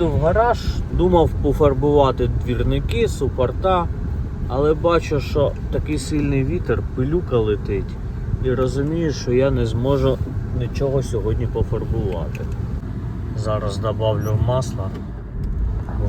їду в гараж, думав пофарбувати двірники, супорта, але бачу, що такий сильний вітер, пилюка летить. І розумію, що я не зможу нічого сьогодні пофарбувати. Зараз додавлю масла.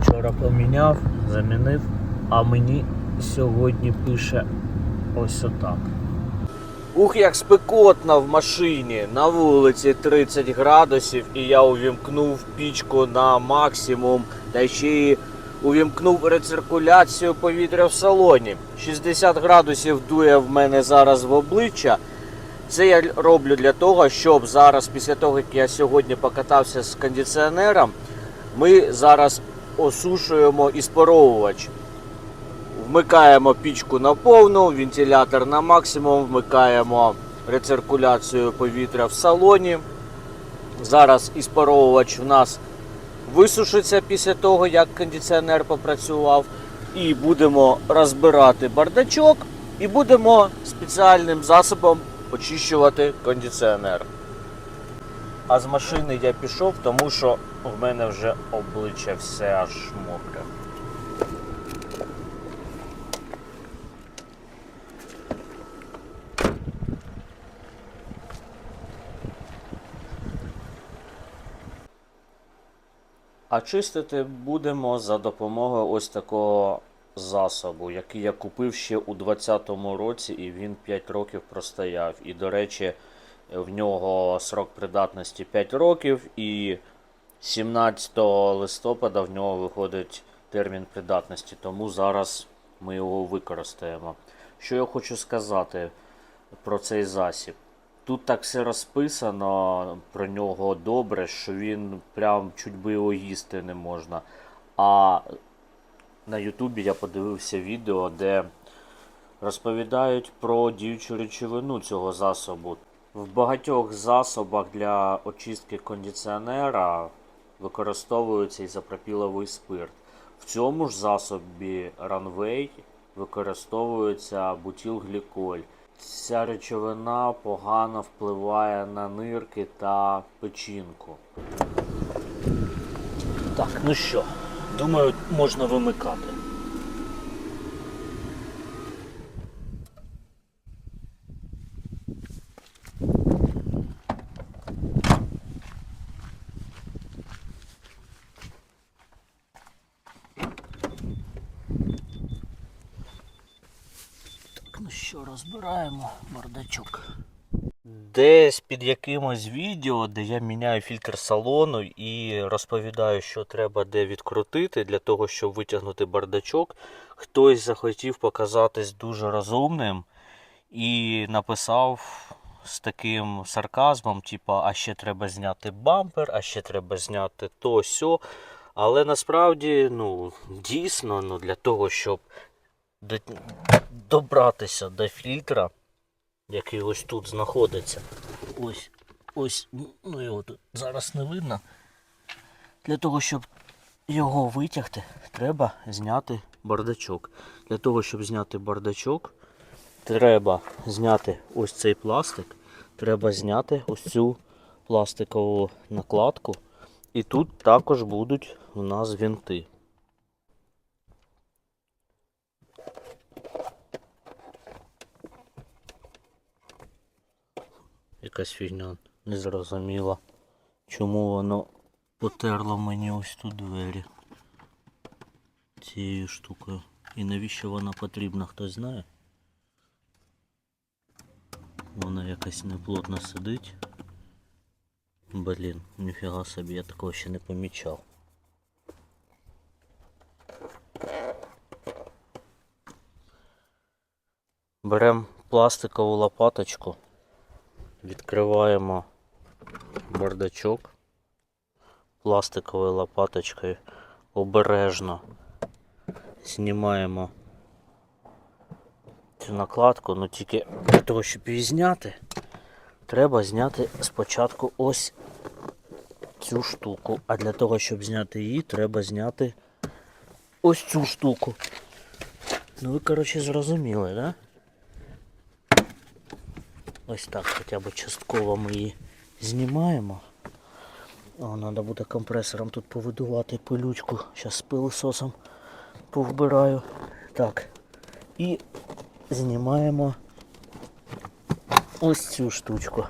Вчора поміняв, замінив, а мені сьогодні пише ось отак. Ух, як спекотно в машині. На вулиці 30 градусів, і я увімкнув пічку на максимум, та ще й увімкнув рециркуляцію повітря в салоні. 60 градусів дує в мене зараз в обличчя. Це я роблю для того, щоб зараз, після того, як я сьогодні покатався з кондиціонером, ми зараз осушуємо іспаровувач. Вмикаємо пічку на повну, вентилятор на максимум, вмикаємо рециркуляцію повітря в салоні. Зараз іспаровувач в нас висушиться після того, як кондиціонер попрацював. І будемо розбирати бардачок і будемо спеціальним засобом очищувати кондиціонер. А з машини я пішов, тому що в мене вже обличчя все аж мокре. А чистити будемо за допомогою ось такого засобу, який я купив ще у 2020 році, і він 5 років простояв. І, до речі, в нього срок придатності 5 років, і 17 листопада в нього виходить термін придатності, тому зараз ми його використаємо. Що я хочу сказати про цей засіб? Тут так все розписано про нього добре, що він прям чуть би його їсти не можна. А на Ютубі я подивився відео, де розповідають про діючу речовину цього засобу. В багатьох засобах для очистки кондиціонера використовується ізопропіловий спирт. В цьому ж засобі Runway використовується бутилгліколь. Ця речовина погано впливає на нирки та печінку. Так, ну що, думаю, можна вимикати. Так, що, розбираємо бардачок. Десь під якимось відео, де я міняю фільтр салону і розповідаю, що треба де відкрутити для того, щоб витягнути бардачок. Хтось захотів показатись дуже розумним і написав з таким сарказмом, типа, а ще треба зняти бампер, а ще треба зняти то сьо. Але насправді, ну, дійсно, ну, для того, щоб добратися до фільтра, який ось тут знаходиться. Ось, ось, ну його тут зараз не видно. Для того, щоб його витягти, треба зняти бардачок. Для того, щоб зняти бардачок, треба зняти ось цей пластик, треба зняти ось цю пластикову накладку. І тут також будуть у нас вінти. Якась фігня незрозуміла. Чому воно потерло мені ось тут двері цією штукою. І навіщо вона потрібна, хтось знає? Вона якась неплотно сидить. Блін, ніфіга собі, я такого ще не помічав. Беремо пластикову лопаточку. Відкриваємо бардачок пластиковою лопаточкою обережно знімаємо цю накладку, ну тільки для того, щоб її зняти, треба зняти спочатку ось цю штуку. А для того, щоб зняти її, треба зняти ось цю штуку. Ну ви, коротше, зрозуміли, да? Ось так хоча б частково ми її знімаємо. О, треба буде компресором тут повидувати пилючку. Зараз з пилососом повбираю. Так. І знімаємо ось цю штучку.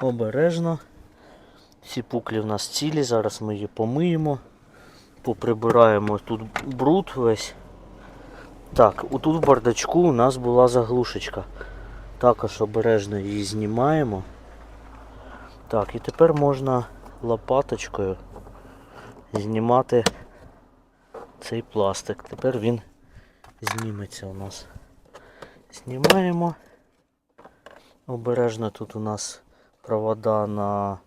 Обережно. Всі пуклі в нас цілі, зараз ми її помиємо, поприбираємо тут бруд весь. Так, отут в бардачку у нас була заглушечка. Також обережно її знімаємо. Так, і тепер можна лопаточкою знімати цей пластик. Тепер він зніметься у нас. Знімаємо. Обережно тут у нас провода на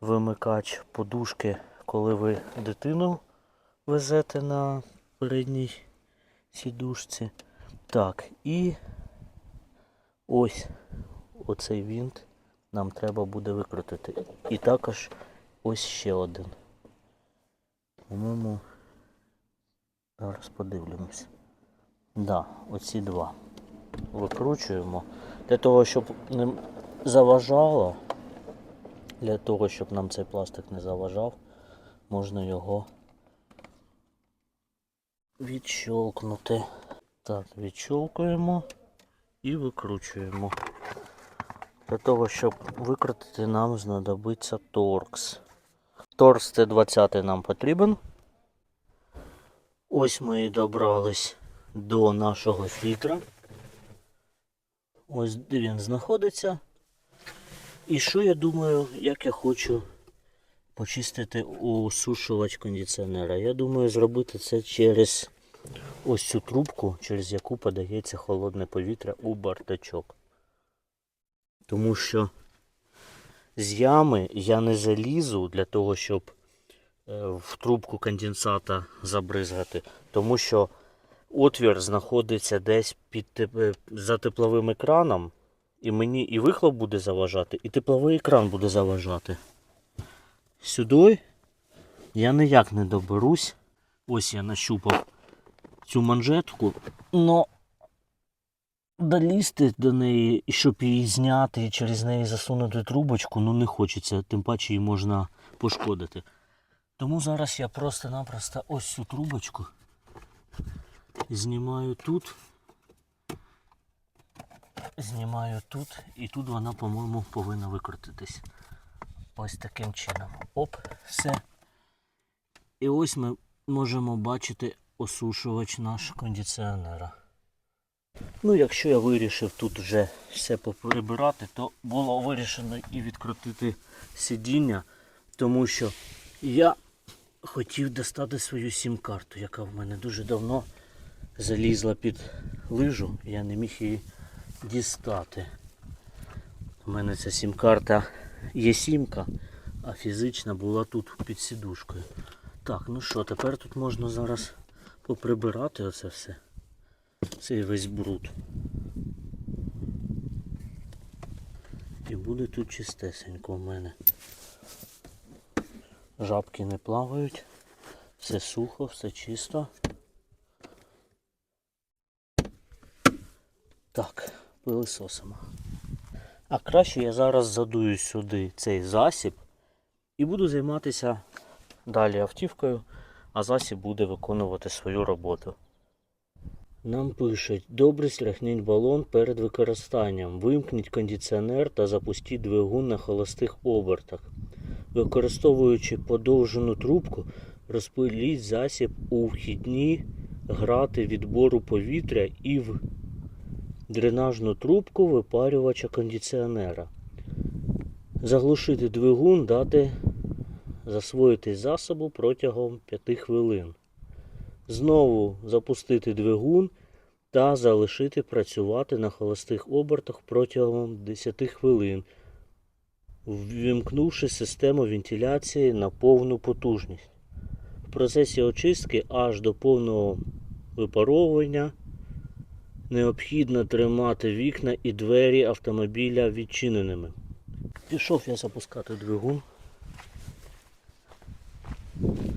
вимикач подушки, коли ви дитину везете на передній сідушці. Так, і ось оцей вінт нам треба буде викрутити. І також ось ще один. По-моєму, зараз подивимось. Да, оці два. Викручуємо. Для того, щоб не заважало, для того, щоб нам цей пластик не заважав, можна його відщолкнути. Так, відщолкуємо і викручуємо. Для того, щоб викрутити, нам знадобиться торкс. Торкс Т20 нам потрібен. Ось ми і добрались до нашого фільтра. Ось де він знаходиться. І що я думаю, як я хочу почистити усушувач кондиціонера? Я думаю зробити це через ось цю трубку, через яку подається холодне повітря у бардачок. Тому що з ями я не залізу для того, щоб е, в трубку конденсата забризгати, тому що отвір знаходиться десь під теп- за тепловим екраном, і мені і вихлоп буде заважати, і тепловий екран буде заважати. Сюди я ніяк не доберусь. Ось я нащупав цю манжетку, но долізти до неї, щоб її зняти і через неї засунути трубочку, ну не хочеться, тим паче її можна пошкодити. Тому зараз я просто-напросто ось цю трубочку знімаю тут. Знімаю тут і тут вона, по-моєму, повинна викрутитись. Ось таким чином. Оп, все. І ось ми можемо бачити осушувач наш кондиціонера. Ну, якщо я вирішив тут вже все поприбирати, то було вирішено і відкрутити сидіння, тому що я хотів достати свою сім-карту, яка в мене дуже давно залізла під лижу, я не міг її дістати. У мене ця сім-карта є сімка, а фізична була тут під сідушкою. Так, ну що, тепер тут можна зараз поприбирати оце все. Цей весь бруд. І буде тут чистесенько в мене. Жабки не плавають, все сухо, все чисто. Так, пилисосимо. А краще я зараз задую сюди цей засіб і буду займатися далі автівкою, а засіб буде виконувати свою роботу. Нам пишуть, добре стряхніть балон перед використанням. Вимкніть кондиціонер та запустіть двигун на холостих обертах. Використовуючи подовжену трубку, розпиліть засіб у вхідні грати відбору повітря і в дренажну трубку випарювача кондиціонера. Заглушити двигун, дати засвоїтись засобу протягом 5 хвилин. Знову запустити двигун та залишити працювати на холостих обертах протягом 10 хвилин, ввімкнувши систему вентиляції на повну потужність. В процесі очистки аж до повного випаровування необхідно тримати вікна і двері автомобіля відчиненими. Пішов я запускати двигун. Thank you.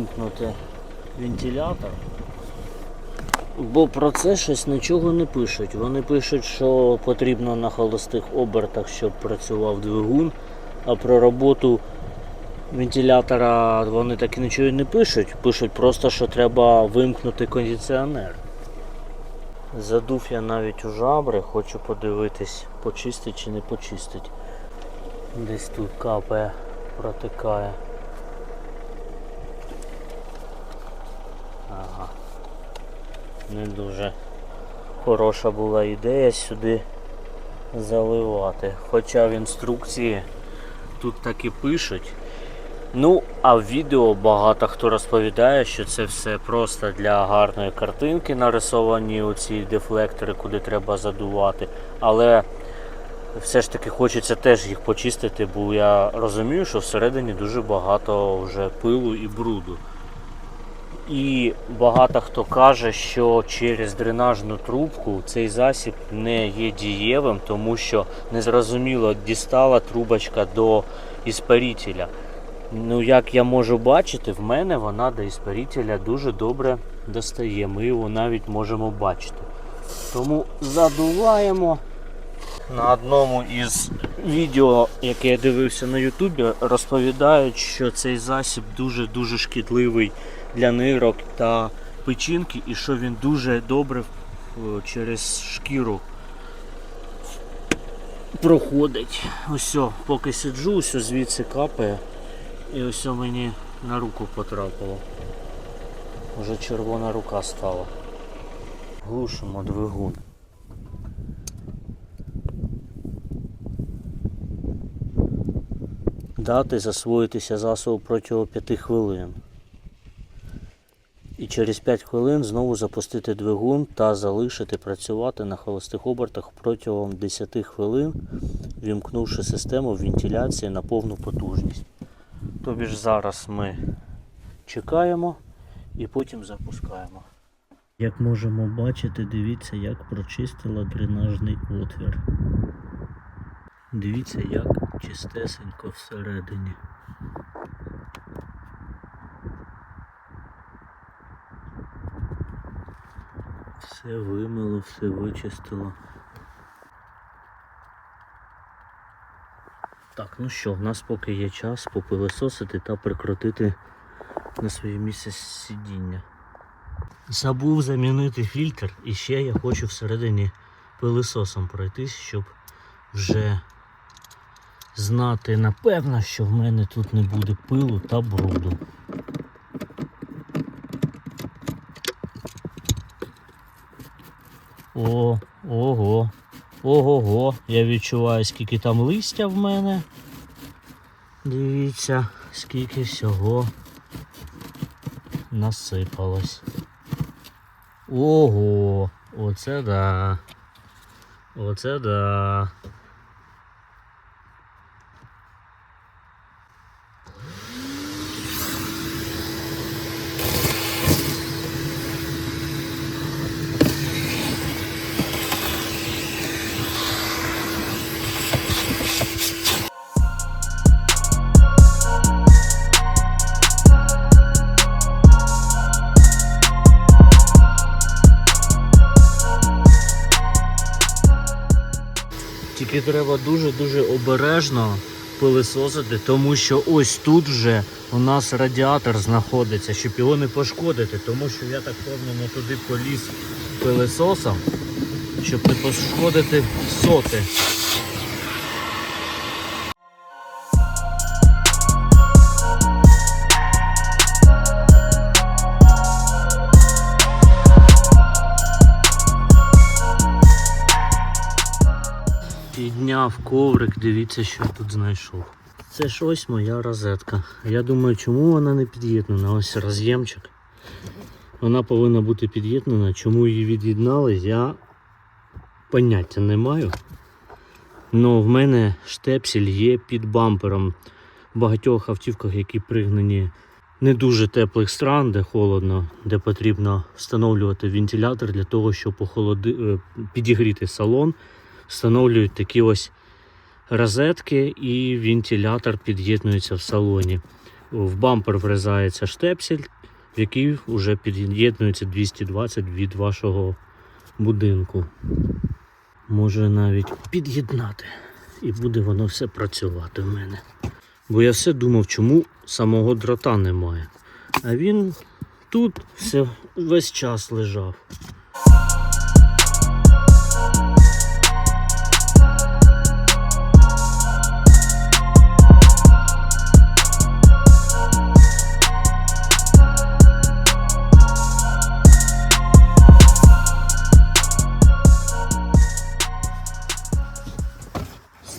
Вимкнути вентилятор. Бо про це щось нічого не пишуть. Вони пишуть, що потрібно на холостих обертах, щоб працював двигун, а про роботу вентилятора вони так і нічого не пишуть. Пишуть просто, що треба вимкнути кондиціонер. Задув я навіть у жабри, хочу подивитись, почистить чи не почистить. Десь тут капає, протикає. Ага. Не дуже хороша була ідея сюди заливати. Хоча в інструкції тут так і пишуть. Ну, а в відео багато хто розповідає, що це все просто для гарної картинки нарисовані оці дефлектори, куди треба задувати. Але все ж таки хочеться теж їх почистити, бо я розумію, що всередині дуже багато вже пилу і бруду. І багато хто каже, що через дренажну трубку цей засіб не є дієвим, тому що незрозуміло дістала трубочка до іспарителя. Ну, як я можу бачити, в мене вона до іспарителя дуже добре достає. Ми його навіть можемо бачити. Тому задуваємо. На одному із відео, яке я дивився на Ютубі, розповідають, що цей засіб дуже-дуже шкідливий для нирок та печінки, і що він дуже добре е, через шкіру проходить. Ось, поки сиджу, ось звідси капає. І ось мені на руку потрапило. Уже червона рука стала. Глушимо двигун. Дати засвоїтися засобу протягом 5 хвилин. І через 5 хвилин знову запустити двигун та залишити працювати на холостих обертах протягом 10 хвилин, вімкнувши систему вентиляції на повну потужність. Тобі ж зараз ми чекаємо і потім запускаємо. Як можемо бачити, дивіться, як прочистила дренажний отвір. Дивіться, як чистесенько всередині. Все вимило, все вичистило. Так, ну що, в нас поки є час попилисосити та прикрутити на своє місце сидіння. Забув замінити фільтр і ще я хочу всередині пилисосом пройтись, щоб вже знати напевно, що в мене тут не буде пилу та бруду. О, ого, ого-го, я відчуваю, скільки там листя в мене. Дивіться, скільки всього насипалось. Ого, оце да. Оце да. Тільки треба дуже-дуже обережно пилисосити, тому що ось тут вже у нас радіатор знаходиться, щоб його не пошкодити, тому що я так впевнено туди поліз пилисосом, щоб не пошкодити соти. Підняв коврик, дивіться, що я тут знайшов. Це ж ось моя розетка. Я думаю, чому вона не під'єднана? Ось роз'ємчик. Вона повинна бути під'єднана. Чому її від'єднали, я поняття не маю. Ну, в мене штепсель є під бампером в багатьох автівках, які пригнані не дуже теплих стран, де холодно, де потрібно встановлювати вентилятор для того, щоб охолоди... е, підігріти салон. Встановлюють такі ось розетки і вентилятор під'єднується в салоні. в бампер врізається штепсель, в який вже під'єднується 220 від вашого будинку. Може навіть під'єднати. І буде воно все працювати в мене. Бо я все думав, чому самого дрота немає. А він тут все весь час лежав.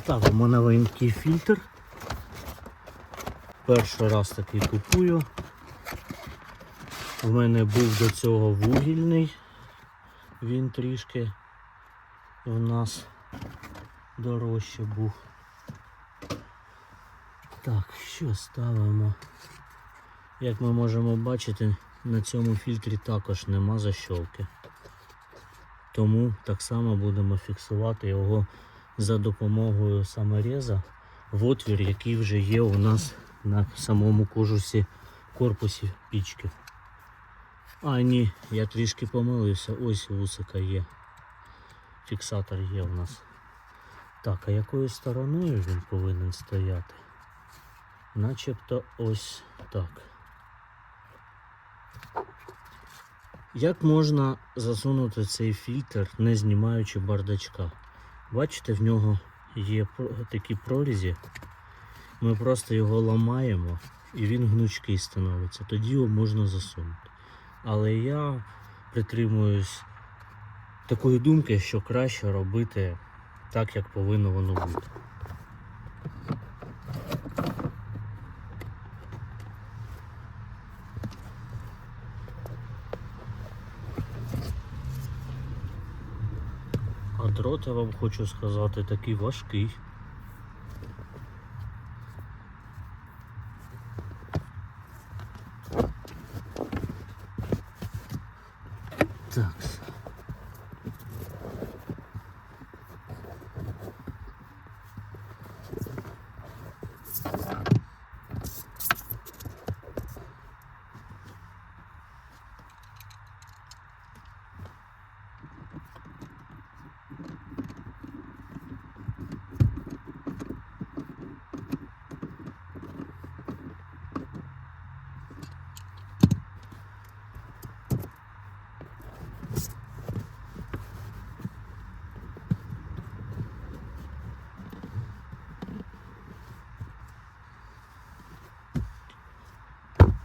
Ставимо новенький фільтр. Перший раз такий купую. У мене був до цього вугільний. Він трішки у нас дорожче був. Так, що ставимо? Як ми можемо бачити, на цьому фільтрі також нема защолки. Тому так само будемо фіксувати його за допомогою самореза в отвір, який вже є у нас на самому кожусі корпусі пічки. А, ні, я трішки помилився. Ось вусика є. Фіксатор є у нас. Так, а якою стороною він повинен стояти? Начебто ось так. Як можна засунути цей фільтр, не знімаючи бардачка? Бачите, в нього є такі прорізі. Ми просто його ламаємо і він гнучкий становиться. Тоді його можна засунути. Але я притримуюсь такої думки, що краще робити так, як повинно воно бути. Я вам хочу сказати, такий важкий.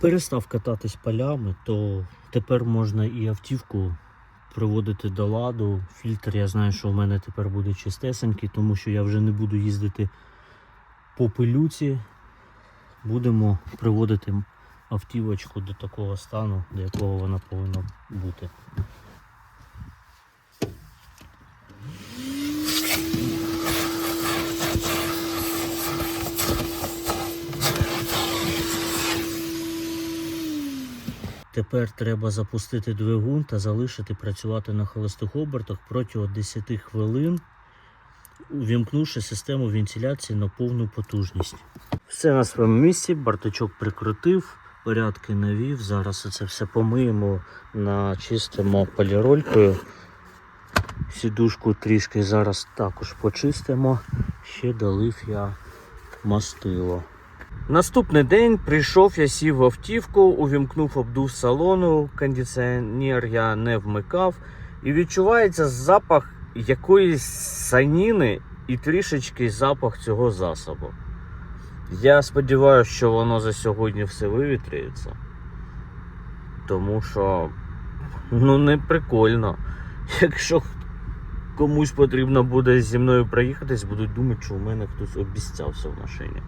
Перестав кататись полями, то тепер можна і автівку приводити до ладу. Фільтр я знаю, що в мене тепер буде чистесенький, тому що я вже не буду їздити по пилюці. Будемо приводити автівочку до такого стану, до якого вона повинна бути. Тепер треба запустити двигун та залишити працювати на холостих обертах протягом 10 хвилин, увімкнувши систему вентиляції на повну потужність. Все на своєму місці, бартачок прикрутив, порядки навів. Зараз це все помиємо, начистимо поліролькою. Сідушку трішки зараз також почистимо. Ще долив я мастило. Наступний день прийшов, я сів в автівку, увімкнув обдув салону, кондиціонер я не вмикав, і відчувається запах якоїсь саніни і трішечки запах цього засобу. Я сподіваюся, що воно за сьогодні все вивітрюється. Тому що ну не прикольно. Якщо комусь потрібно буде зі мною проїхатись, будуть думати, що у мене хтось обіцявся в машині.